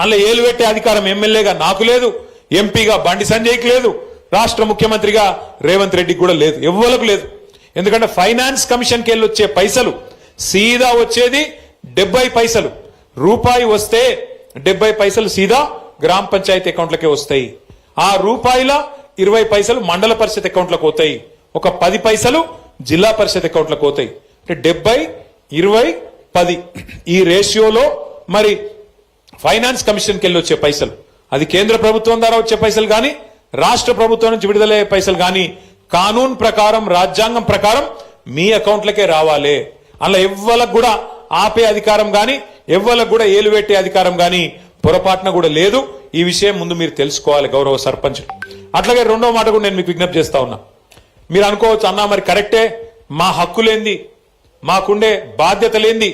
అందులో ఏలు పెట్టే అధికారం ఎమ్మెల్యేగా నాకు లేదు ఎంపీగా బండి సంజయ్కి లేదు రాష్ట్ర ముఖ్యమంత్రిగా రేవంత్ రెడ్డికి కూడా లేదు ఎవ్వలకు లేదు. ఎందుకంటే ఫైనాన్స్ కమిషన్కి వెళ్ళి వచ్చే పైసలు సీదా వచ్చేది డెబ్బై పైసలు. రూపాయి వస్తే డెబ్బై పైసలు సీదా గ్రామ పంచాయతీ అకౌంట్లకే వస్తాయి. ఆ రూపాయిల ఇరవై పైసలు మండల పరిషత్ అకౌంట్లకు పోతాయి. ఒక పది పైసలు జిల్లా పరిషత్ అకౌంట్లకు పోతాయి. అంటే డెబ్బై ఇరవై పది. ఈ రేషియోలో మరి ఫైనాన్స్ కమిషన్కి వెళ్ళి వచ్చే పైసలు. అది కేంద్ర ప్రభుత్వం ద్వారా వచ్చే పైసలు కానీ రాష్ట్ర ప్రభుత్వం నుంచి విడుదలయ్యే పైసలు కానీ కానూన్ ప్రకారం రాజ్యాంగం ప్రకారం మీ అకౌంట్లకే రావాలి. అలా ఎవ్వలకు కూడా ఆపే అధికారం కానీ ఎవ్వలకు కూడా ఏలు పెట్టే అధికారం కానీ పొరపాటున కూడా లేదు. ఈ విషయం ముందు మీరు తెలుసుకోవాలి గౌరవ సర్పంచ్ అట్లాగే రెండో మాట కూడా నేను మీకు విజ్ఞప్తి చేస్తా ఉన్నా. మీరు అనుకోవచ్చు అన్నా మరి కరెక్టే. మా హక్కులేంది? మాకుండే బాధ్యతలేంది?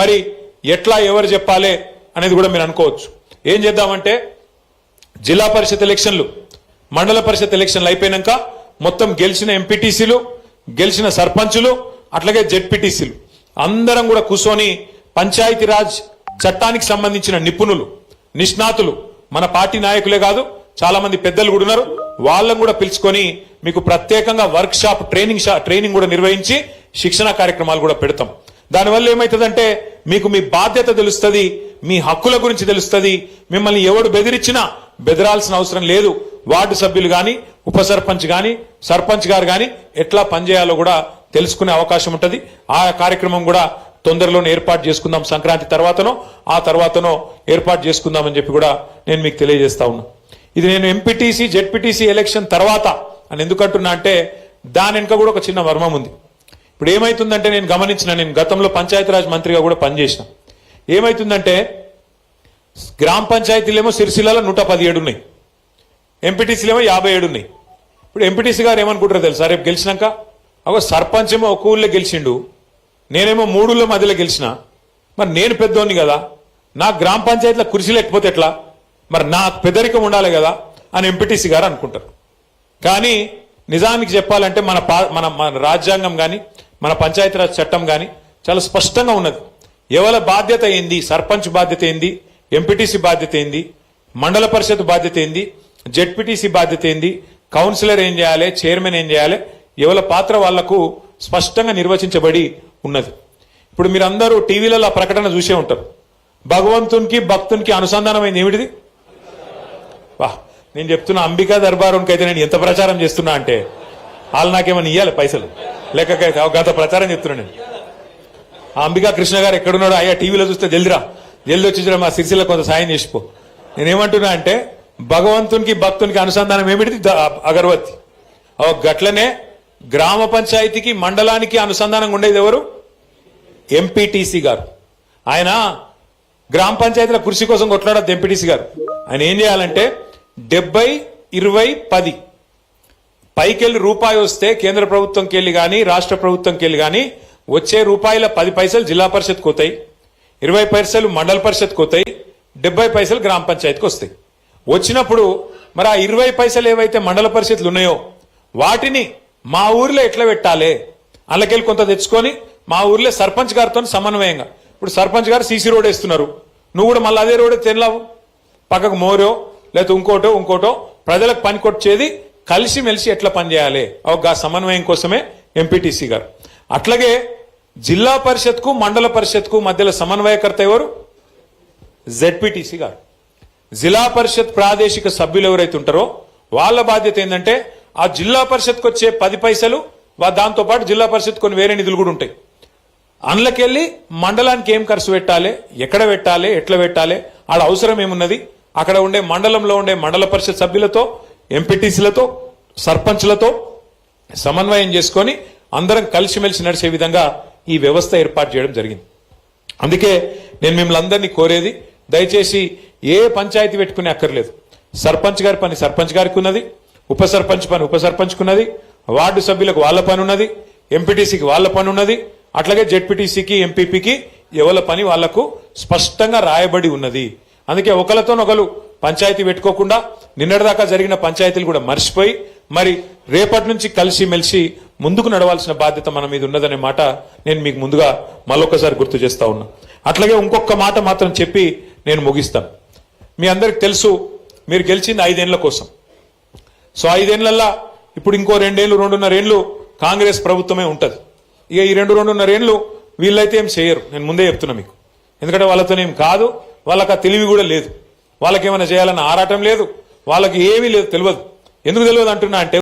మరి ఎట్లా ఎవరు చెప్పాలి? అనేది కూడా మీరు అనుకోవచ్చు. ఏం చేద్దామంటే జిల్లా పరిషత్ ఎలక్షన్లు మండల పరిషత్ ఎలక్షన్లు అయిపోయినాక మొత్తం గెలిచిన ఎంపీటీసీలు గెలిచిన సర్పంచులు అట్లాగే జెడ్పీటీసీలు. అందరం కూడా కూర్చొని పంచాయతీరాజ్ చట్టానికి సంబంధించిన నిపుణులు నిష్ణాతులు మన పార్టీ నాయకులే కాదు చాలా మంది పెద్దలు కూడా ఉన్నారు. వాళ్ళని కూడా పిలుచుకొని మీకు ప్రత్యేకంగా వర్క్ షాప్ ట్రైనింగ్ షా- ట్రైనింగ్ కూడా నిర్వహించి శిక్షణ కార్యక్రమాలు కూడా పెడతాం. దానివల్ల ఏమవుతుందంటే మీకు మీ బాధ్యత తెలుస్తుంది మీ హక్కుల గురించి తెలుస్తుంది. మిమ్మల్ని ఎవడు బెదిరించినా బెదరాల్సిన అవసరం లేదు. వార్డు సభ్యులు గాని ఉప సర్పంచ్ గాని సర్పంచ్ గారు గాని ఎట్లా పనిచేయాలో కూడా తెలుసుకునే అవకాశం ఉంటుంది. ఆ కార్యక్రమం కూడా తొందరలోనే ఏర్పాటు చేసుకుందాం సంక్రాంతి తర్వాతనో ఆ తర్వాతనో ఏర్పాటు చేసుకుందామని చెప్పి కూడా నేను మీకు తెలియజేస్తా ఉన్నా. ఇది నేను ఎంపీటీసీ జెడ్పీటీసీ ఎలక్షన్ తర్వాత అని ఎందుకంటున్నా అంటే దాని వెనుక కూడా ఒక చిన్న మర్మం ఉంది. ఇప్పుడు ఏమైతుందంటే నేను గమనించిన నేను గతంలో పంచాయతీరాజ్ మంత్రిగా కూడా పనిచేసిన. ఏమైతుందంటే గ్రామ పంచాయతీలేమో సిరిసిల్లలో నూట పదిహేడు ఉన్నాయి. ఎంపీటీసీలేమో యాభై ఏడు ఉన్నాయి. ఇప్పుడు ఎంపీటీసీ గారు ఏమనుకుంటారు తెలుసా? రేపు గెలిచినాక? అగో సర్పంచ్ ఏమో ఒక ఊళ్ళో గెలిచిండు. నేనేమో మూడుల్లో మధ్యలో గెలిచిన? మరి నేను పెద్దోని కదా? నా గ్రామ పంచాయతీలో కురిసి లేకపోతే ఎట్లా? మరి నా పెద్దరికం ఉండాలి కదా? అని ఎంపీటీసీ గారు అనుకుంటారు. కానీ నిజానికి చెప్పాలంటే మన పా- మన మన రాజ్యాంగం కానీ మన పంచాయతీరాజ్ చట్టం కానీ చాలా స్పష్టంగా ఉన్నది. ఎవరి బాధ్యత ఏంది? సర్పంచ్ బాధ్యత ఏంది? ఎంపీటీసీ బాధ్యత ఏంది? మండల పరిషత్ బాధ్యత ఏంది? జెడ్పీటీసీ బాధ్యత ఏంది? కౌన్సిలర్ ఏం చేయాలి? చైర్మన్ ఏం చేయాలి? ఎవరి పాత్ర వాళ్ళకు స్పష్టంగా నిర్వచించబడి ఉన్నది. ఇప్పుడు మీరందరూ టీవీలలో ఆ ప్రకటన చూసే ఉంటారు. భగవంతునికి భక్తునికి అనుసంధానమైంది ఏమిటిది? వా నేను చెప్తున్నా అంబికా దర్బారునికి అయితే నేను ఎంత ప్రచారం చేస్తున్నా అంటే వాళ్ళు నాకేమైనా ఇవ్వాలి పైసలు? లెక్కకైతే గత ప్రచారం చెప్తున్నా నేను. ఆ అంబికా కృష్ణ గారు ఎక్కడున్నాడు అయ్యా టీవీలో చూస్తే జల్దిరా. జల్ది వచ్చి మా సిరిసిల్ల కొంత సాయం చేసిపో. నేనేమంటున్నా అంటే భగవంతునికి భక్తునికి అనుసంధానం ఏమిటి అగరవత్తి ఓ గట్లనే గ్రామ పంచాయతీకి మండలానికి అనుసంధానంగా ఉండేది ఎవరు? ఎంపీటీసీ గారు. ఆయన గ్రామ పంచాయతీల కృషి కోసం కొట్లాడద్దు ఎంపీటీసీ గారు. ఆయన ఏం చేయాలంటే డెబ్బై ఇరవై పది పైకెళ్ళి రూపాయి వస్తే కేంద్ర ప్రభుత్వంకి వెళ్ళి కానీ రాష్ట్ర ప్రభుత్వంకి వెళ్ళి కానీ వచ్చే రూపాయల పది పైసలు జిల్లా పరిషత్ కోతాయి ఇరవై పైసలు మండల పరిషత్ కోతాయి డెబ్బై పైసలు గ్రామ పంచాయతీకి వస్తాయి. వచ్చినప్పుడు మరి ఆ ఇరవై పైసలు ఏవైతే మండల పరిషత్లు ఉన్నాయో వాటిని మా ఊర్లో ఎట్లా పెట్టాలి? అందులోకెళ్ళి కొంత తెచ్చుకొని మా ఊర్లో సర్పంచ్ గారితో సమన్వయంగా. ఇప్పుడు సర్పంచ్ గారు సీసీ రోడ్ వేస్తున్నారు. నువ్వు కూడా మళ్ళీ అదే రోడ్ తినలావు పక్కకు మోరో లేకపోతే ఇంకోటో ఇంకోటో. ప్రజలకు పని కలిసిమెలిసి కలిసి మెలిసి ఎట్లా పనిచేయాలి ఒక సమన్వయం కోసమే ఎంపీటీసీ గారు. అట్లాగే జిల్లా పరిషత్కు మండల పరిషత్కు మధ్యలో సమన్వయకర్త ఎవరు? జెడ్పీటీసీ గారు. జిల్లా పరిషత్ ప్రాదేశిక సభ్యులు ఎవరైతే ఉంటారో వాళ్ళ బాధ్యత ఏంటంటే ఆ జిల్లా పరిషత్కి వచ్చే పది పైసలు దాంతోపాటు దాంతో పాటు జిల్లా పరిషత్ కొన్ని వేరే నిధులు కూడా ఉంటాయి. అందులోకెళ్ళి మండలానికి ఏం ఖర్చు పెట్టాలి ఎక్కడ పెట్టాలి ఎట్లా పెట్టాలి ఆడ అవసరం ఏమున్నది అక్కడ ఉండే మండలంలో ఉండే మండల పరిషత్ సభ్యులతో ఎంపీటీసీలతో సర్పంచ్లతో సమన్వయం చేసుకొని అందరం కలిసిమెలిసి నడిచే విధంగా ఈ వ్యవస్థ ఏర్పాటు చేయడం జరిగింది. అందుకే నేను మిమ్మల్ని అందరినీ కోరేది దయచేసి ఏ పంచాయతీ పెట్టుకునే అక్కర్లేదు. సర్పంచ్ గారి పని సర్పంచ్ గారికి ఉన్నది ఉప సర్పంచ్ పని ఉప సర్పంచ్కున్నది వార్డు సభ్యులకు వాళ్ళ పని ఉన్నది ఎంపీటీసీకి వాళ్ళ పని ఉన్నది అట్లాగే జెడ్పీటీసీకి ఎంపీపీకి ఎవల పని వాళ్ళకు స్పష్టంగా రాయబడి ఉన్నది. అందుకే ఒకరితోనొకరు పంచాయతీ పెట్టుకోకుండా నిన్నటిదాకా జరిగిన పంచాయతీలు కూడా మర్చిపోయి మరి రేపటి నుంచి కలిసి మెలిసి ముందుకు నడవాల్సిన బాధ్యత మన మీద ఉన్నదనే మాట నేను మీకు ముందుగా మళ్ళొకసారి గుర్తు చేస్తా ఉన్నా. అట్లాగే ఇంకొక మాట మాత్రం చెప్పి నేను ముగిస్తాను. మీ అందరికి తెలుసు మీరు గెలిచింది ఐదేళ్ళ కోసం. సో ఐదేళ్ళల్లా ఇప్పుడు ఇంకో రెండేళ్ళు రెండున్నరేళ్ళు కాంగ్రెస్ ప్రభుత్వమే ఉంటుంది. ఇక ఈ రెండు రెండున్నరేళ్ళు వీళ్ళైతే ఏం చేయరు. నేను ముందే చెప్తున్నా మీకు. ఎందుకంటే వాళ్ళతోనేం కాదు వాళ్ళకి ఆ తెలివి కూడా లేదు. వాళ్ళకి ఏమైనా చేయాలన్న ఆరాటం లేదు వాళ్ళకి ఏమీ లేదు తెలియదు. ఎందుకు తెలియదు అంటున్నా అంటే